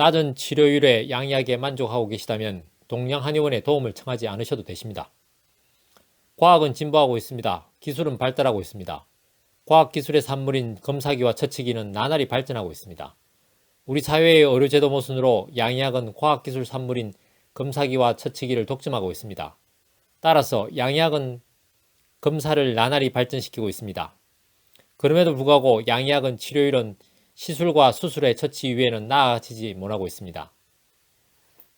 낮은 치료율에 양이하게 만족하고 계시다면 동양 한의원의 도움을 청하지 않으셔도 되십니다. 과학은 진보하고 있습니다. 기술은 발달하고 있습니다. 과학기술의 산물인 검사기와 처치기는 나날이 발전하고 있습니다. 우리 사회의 의료제도 모순으로 양의학은 과학기술 산물인 검사기와 처치기를 독점하고 있습니다. 따라서 양의학은 검사를 나날이 발전시키고 있습니다. 그럼에도 불구하고 양의학은 치료율은 시술과 수술의 처치 이외에는 나아지지 못하고 있습니다.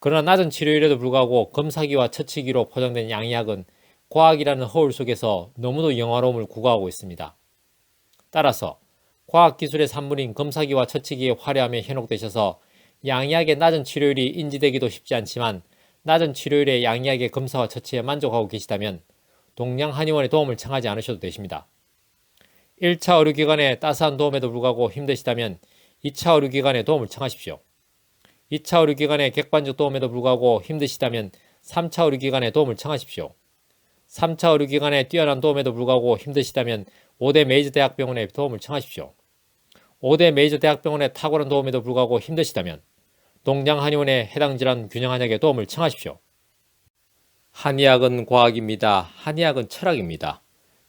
그러나 낮은 치료율에도 불구하고 검사기와 처치기로 포장된 양의학은 과학이라는 허울 속에서 너무도 영화로움을 구가하고 있습니다. 따라서 과학기술의 산물인 검사기와 처치기의 화려함에 현혹되셔서 양의학의 낮은 치료율이 인지되기도 쉽지 않지만 낮은 치료율의 양의학의 검사와 처치에 만족하고 계시다면 동양한의원의 도움을 청하지 않으셔도 되십니다. 1차 의료 기관의 따스한 도움에도 불구하고 힘드시다면 2차 의료 기관의 도움을 청하십시오. 2차 의료 기관의 객관적 도움에도 불구하고 힘드시다면 3차 의료 기관의 도움을 청하십시오. 3차 의료 기관의 뛰어난 도움에도 불구하고 힘드시다면 5대 메이저 대학병원의 도움을 청하십시오. 5대 메이저 대학병원의 탁월한 도움에도 불구하고 힘드시다면 동양한의원의 해당 질환 균형 한약의 도움을 청하십시오. 한의학은 과학입니다. 한의학은 철학입니다.